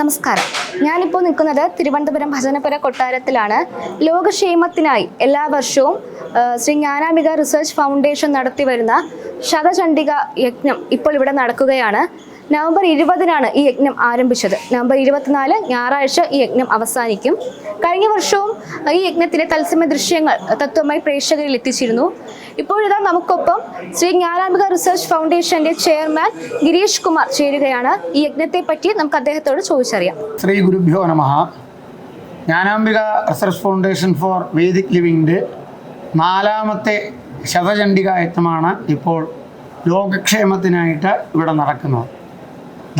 നമസ്കാരം. ഞാനിപ്പോൾ നിൽക്കുന്നത് തിരുവനന്തപുരം ഭജനപുര കൊട്ടാരത്തിലാണ്. ലോകക്ഷേമത്തിനായി എല്ലാ വർഷവും ശ്രീ ജ്ഞാനാംബിക റിസർച്ച് ഫൗണ്ടേഷൻ നടത്തി വരുന്ന ശതചണ്ഡിക യജ്ഞം ഇപ്പോൾ ഇവിടെ നടക്കുകയാണ്. നവംബർ ഇരുപതിനാണ് ഈ യജ്ഞം ആരംഭിച്ചത്. നവംബർ ഇരുപത്തിനാല് ഞായറാഴ്ച ഈ യജ്ഞം അവസാനിക്കും. കഴിഞ്ഞ വർഷവും ഈ യജ്ഞത്തിലെ തത്സമയ ദൃശ്യങ്ങൾ തത്വമായി പ്രേക്ഷകരിൽ എത്തിച്ചിരുന്നു. ഇപ്പോഴിതാ നമുക്കൊപ്പം ശ്രീ ജ്ഞാനാംബിക റിസർച്ച് ഫൗണ്ടേഷന്റെ ചെയർമാൻ ഗിരീഷ് കുമാർ ചേരുകയാണ്. ഈ യജ്ഞത്തെ പറ്റി നമുക്ക് അദ്ദേഹത്തോട് ചോദിച്ചറിയാം. ശ്രീ ഗുരുഭ്യോ നമ. Jnanambika research foundation for Vedic ലിവിംഗിന്റെ നാലാമത്തെ ശതചണ്ഡിക യജ്ഞമാണ് ഇപ്പോൾ ലോകക്ഷേമത്തിനായിട്ട് ഇവിടെ നടക്കുന്നത്.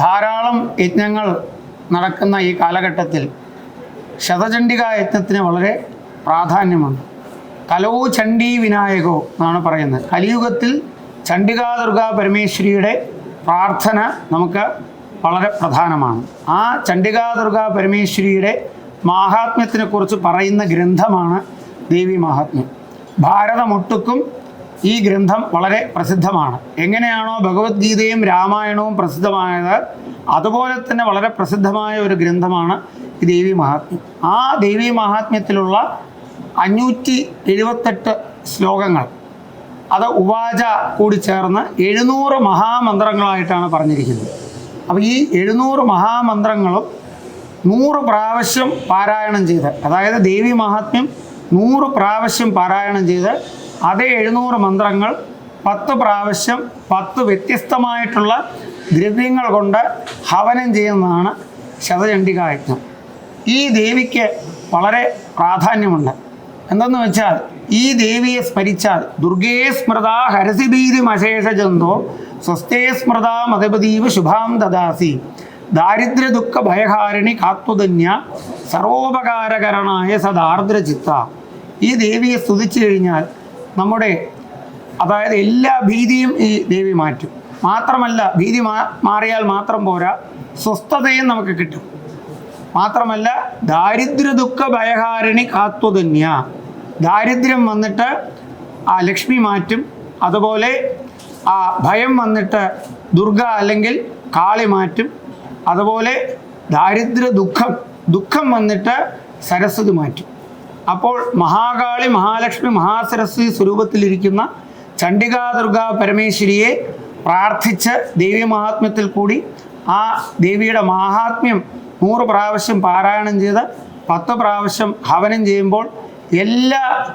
ധാരാളം യജ്ഞങ്ങൾ നടക്കുന്ന ഈ കാലഘട്ടത്തിൽ ശതചണ്ഡിക യജ്ഞത്തിന് വളരെ പ്രാധാന്യമുണ്ട്. കലോ ചണ്ഡീ വിനായകോ എന്നാണ് പറയുന്നത്. കലിയുഗത്തിൽ ചണ്ഡികാ ദുർഗാ പരമേശ്വരിയുടെ പ്രാർത്ഥന നമുക്ക് വളരെ പ്രധാനമാണ്. ആ ചണ്ഡികാ ദുർഗാ പരമേശ്വരിയുടെ മാഹാത്മ്യത്തിനെ കുറിച്ച് പറയുന്ന ഗ്രന്ഥമാണ് ദേവി മഹാത്മ്യം. ഭാരതമൊട്ടുക്കും ഈ ഗ്രന്ഥം വളരെ പ്രസിദ്ധമാണ്. എങ്ങനെയാണോ ഭഗവത്ഗീതയും രാമായണവും പ്രസിദ്ധമായത് അതുപോലെ തന്നെ വളരെ പ്രസിദ്ധമായ ഒരു ഗ്രന്ഥമാണ് ദേവി മഹാത്മ്യം. ആ ദേവി മഹാത്മ്യത്തിലുള്ള അഞ്ഞൂറ്റി എഴുപത്തെട്ട് ശ്ലോകങ്ങൾ. അത് ഉവാച കൂടി ചേർന്ന് എഴുന്നൂറ് മഹാമന്ത്രങ്ങളായിട്ടാണ് പറഞ്ഞിരിക്കുന്നത്. അപ്പോൾ ഈ എഴുന്നൂറ് മഹാമന്ത്രങ്ങളും നൂറ് പ്രാവശ്യം പാരായണം ചെയ്ത് അതായത് ദേവി മഹാത്മ്യം നൂറ് പ്രാവശ്യം പാരായണം ചെയ്ത് അതേ എഴുന്നൂറ് മന്ത്രങ്ങൾ പത്ത് പ്രാവശ്യം പത്ത് വ്യത്യസ്തമായിട്ടുള്ള ദ്രവ്യങ്ങൾ കൊണ്ട് ഹവനം ചെയ്യുന്നതാണ് ശതചണ്ഡികായജ്ഞം. ഈ ദേവിക്ക് വളരെ പ്രാധാന്യമുണ്ട്. എന്തെന്ന് വെച്ചാൽ ഈ ദേവിയെ സ്മരിച്ചാൽ ദുർഗേ സ്മൃത ഹരസിഭീതി അശേഷ ജന്തോ സ്വസ്ഥേ സ്മൃത മതപതീവ് ശുഭാം ദദാസി. ദാരിദ്ര്യ ദുഃഖ ഭയഹാരിണി കാത്വധന്യ സർവോപകാരകരണായ സദാർദ്രചിത്ത ഈ ദേവിയെ സ്തുതിച്ചു കഴിഞ്ഞാൽ നമ്മുടെ അതായത് എല്ലാ ഭീതിയും ഈ ദേവി മാറ്റും. മാത്രമല്ല ഭീതി മാറിയാൽ മാത്രം പോരാ സ്വസ്ഥതയും നമുക്ക് കിട്ടും. മാത്രമല്ല ദാരിദ്ര്യ ദുഃഖ ഭയഹാരിണി കാത്വതന്യ ദാരിദ്ര്യം വന്നിട്ട് ആ ലക്ഷ്മി മാറ്റും അതുപോലെ ആ ഭയം വന്നിട്ട് ദുർഗ അല്ലെങ്കിൽ കാളി മാറ്റും അതുപോലെ ദാരിദ്ര്യ ദുഃഖം ദുഃഖം വന്നിട്ട് സരസ്വതി മാറ്റും. അപ്പോൾ മഹാകാളി മഹാലക്ഷ്മി മഹാസരസ്വതി സ്വരൂപത്തിലിരിക്കുന്ന ചണ്ഡികാ ദുർഗാ പരമേശ്വരിയെ പ്രാർത്ഥിച്ച് ദേവി മഹാത്മ്യത്തിൽ കൂടി ആ ദേവിയുടെ മഹാത്മ്യം നൂറ് പ്രാവശ്യം പാരായണം ചെയ്ത് പത്ത് പ്രാവശ്യം ഹവനം ചെയ്യുമ്പോൾ എല്ലാ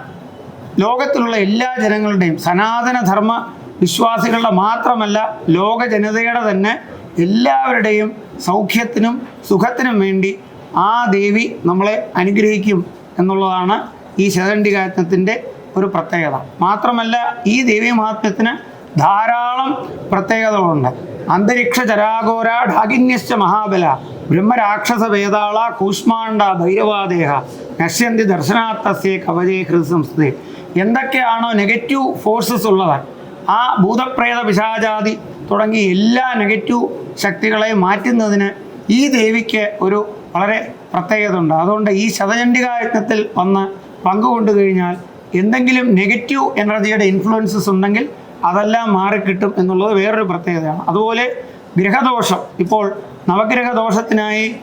ലോകത്തിലുള്ള എല്ലാ ജനങ്ങളുടെയും സനാതനധർമ്മ വിശ്വാസികളുടെ മാത്രമല്ല ലോക ജനതയുടെ തന്നെ എല്ലാവരുടെയും സൗഖ്യത്തിനും സുഖത്തിനും വേണ്ടി ആ ദേവി നമ്മളെ അനുഗ്രഹിക്കും എന്നുള്ളതാണ് ഈ ശതചണ്ഡികായത്നത്തിന്റെ ഒരു പ്രത്യേകത. മാത്രമല്ല ഈ ദേവി മഹാത്മ്യത്തിന് ധാരാളം പ്രത്യേകതകളുണ്ട്. അന്തരീക്ഷ ഢാകിന്യശ്ച മഹാബല ബ്രഹ്മരാക്ഷസ വേതാള കൂഷ്മാണ്ഡ ഭൈരവാദേഹ നശ്യന്തി ദർശനാർത്ഥസ്യ കവചേ ഹൃദസംസ്ഥേ എന്തൊക്കെയാണോ നെഗറ്റീവ് ഫോഴ്സസ് ഉള്ളത്? ആ ഭൂതപ്രേത പിശാചാതി തുടങ്ങി എല്ലാ നെഗറ്റീവ് ശക്തികളെയും മാറ്റുന്നതിന് ഈ ദേവിക്ക് ഒരു വളരെ പ്രത്യേകത ഉണ്ട് അതുകൊണ്ട് ഈ ശതചണ്ഡികായജ്ഞത്തിൽ വന്ന് പങ്കുകൊണ്ടു കഴിഞ്ഞാൽ എന്തെങ്കിലും നെഗറ്റീവ് എനർജിയുടെ ഇൻഫ്ലുവൻസസ് ഉണ്ടെങ്കിൽ അതെല്ലാം മാറിക്കിട്ടും എന്നുള്ളത് വേറൊരു പ്രത്യേകതയാണ്. അതുപോലെ ഗ്രഹദോഷം. ഇപ്പോൾ നവഗ്രഹ ദോഷത്തിനായി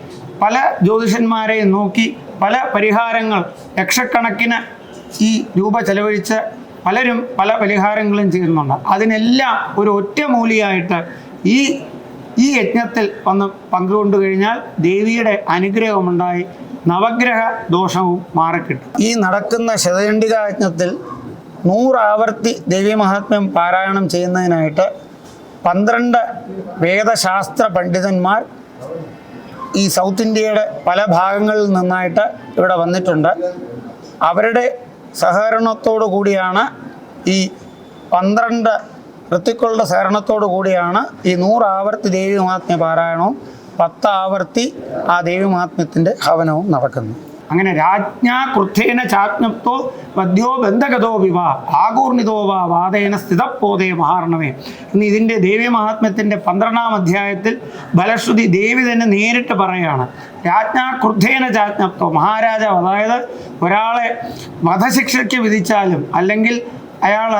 പല ജ്യോതിഷന്മാരെയും നോക്കി പല പരിഹാരങ്ങൾ ലക്ഷക്കണക്കിന് ഈ രൂപ ചെലവഴിച്ച് പലരും പല പരിഹാരങ്ങളും ചെയ്യുന്നുണ്ട്. അതിനെല്ലാം ഒരു ഒറ്റമൂലിയായിട്ട് ഈ ഈ യജ്ഞത്തിൽ വന്ന് പങ്കുകൊണ്ടു കഴിഞ്ഞാൽ ദേവിയുടെ അനുഗ്രഹമുണ്ടായി നവഗ്രഹ ദോഷവും മാറിക്കിട്ടും. ഈ നടക്കുന്ന ശതചണ്ഡിക യജ്ഞത്തിൽ നൂറാവർത്തി ദേവി മഹാത്മ്യം പാരായണം ചെയ്യുന്നതിനായിട്ട് പന്ത്രണ്ട് വേദശാസ്ത്ര പണ്ഡിതന്മാർ ഈ സൗത്ത് ഇന്ത്യയുടെ പല ഭാഗങ്ങളിൽ നിന്നായിട്ട് ഇവിടെ വന്നിട്ടുണ്ട്. അവരുടെ സഹകരണത്തോടു കൂടിയാണ് ഈ പന്ത്രണ്ട് ഋത്തുക്കളുടെ സഹകരണത്തോടു കൂടിയാണ് ഈ നൂറാവർത്തി ദേവി മഹാത്മ്യ പാരായണവും പത്ത് ആവർത്തി ആ ദേവി മഹാത്മ്യത്തിന്റെ ഹവനവും നടക്കുന്നത്. അങ്ങനെ രാജ്ഞാ കൃത്യേന ചാജ്ഞപ്തോ പദ്യോ ബന്ധഗതോ വിവാ ആകൂർണിതോ വാ വാദേന സ്ഥിതപ്പോതേ മഹാർണവേ. ഇന്ന് ഇതിന്റെ ദേവീമഹാത്മ്യത്തിന്റെ പന്ത്രണ്ടാം അധ്യായത്തിൽ ബലശ്രുതി ദേവി തന്നെ നേരിട്ട് പറയാണ് രാജ്ഞാ കൃത്യേന ചാജ്ഞപ്തോ മഹാരാജാവ് അതായത് ഒരാളെ വധശിക്ഷയ്ക്ക് വിധിച്ചാലും അല്ലെങ്കിൽ അയാൾ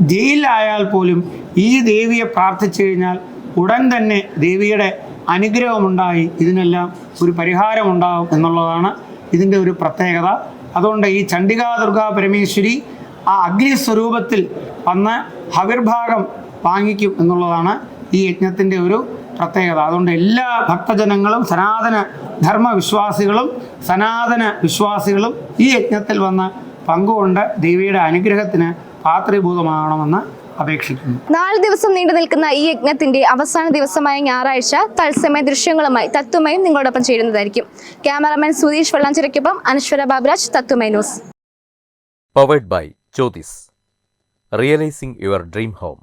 ജയിലിലായാൽ പോലും ഈ ദേവിയെ പ്രാർത്ഥിച്ചു കഴിഞ്ഞാൽ ഉടൻ തന്നെ ദേവിയുടെ അനുഗ്രഹമുണ്ടായി ഇതിനെല്ലാം ഒരു പരിഹാരമുണ്ടാകും എന്നുള്ളതാണ് ഇതിന്റെ ഒരു പ്രത്യേകത. അതുകൊണ്ട് ഈ ചണ്ഡികാ ദുർഗാ പരമേശ്വരി ആ അഗ്നി സ്വരൂപത്തിൽ വന്ന് ഹവിർഭാഗം വാങ്ങിക്കും എന്നുള്ളതാണ് ഈ യജ്ഞത്തിന്റെ ഒരു പ്രത്യേകത. അതുകൊണ്ട് എല്ലാ ഭക്തജനങ്ങളും സനാതന ധർമ്മവിശ്വാസികളും സനാതന വിശ്വാസികളും ഈ യജ്ഞത്തിൽ വന്ന് പങ്കുകൊണ്ട് ദേവിയുടെ അനുഗ്രഹത്തിന് പാത്രീഭൂതമാകണമെന്ന് അപേക്ഷിക്കുന്നു നാല് ദിവസം നീണ്ടു നിൽക്കുന്ന ഈ യജ്ഞത്തിന്റെ അവസാന ദിവസമായ ഞായറാഴ്ച തത്സമയ ദൃശ്യങ്ങളുമായി തത്വമയും നിങ്ങളോടൊപ്പം ചേരുന്നതായിരിക്കും cameraman Sudheesh വെള്ളാഞ്ചിറയ്ക്കൊപ്പം Anaswara Baburaj Tatvamayi news powered by Jyotis. Realizing your dream home.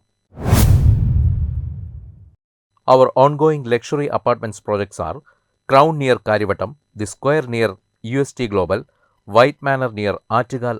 Our ongoing luxury apartments projects are Crown near Karivattam, The Square near UST Global, White Manor near Artigal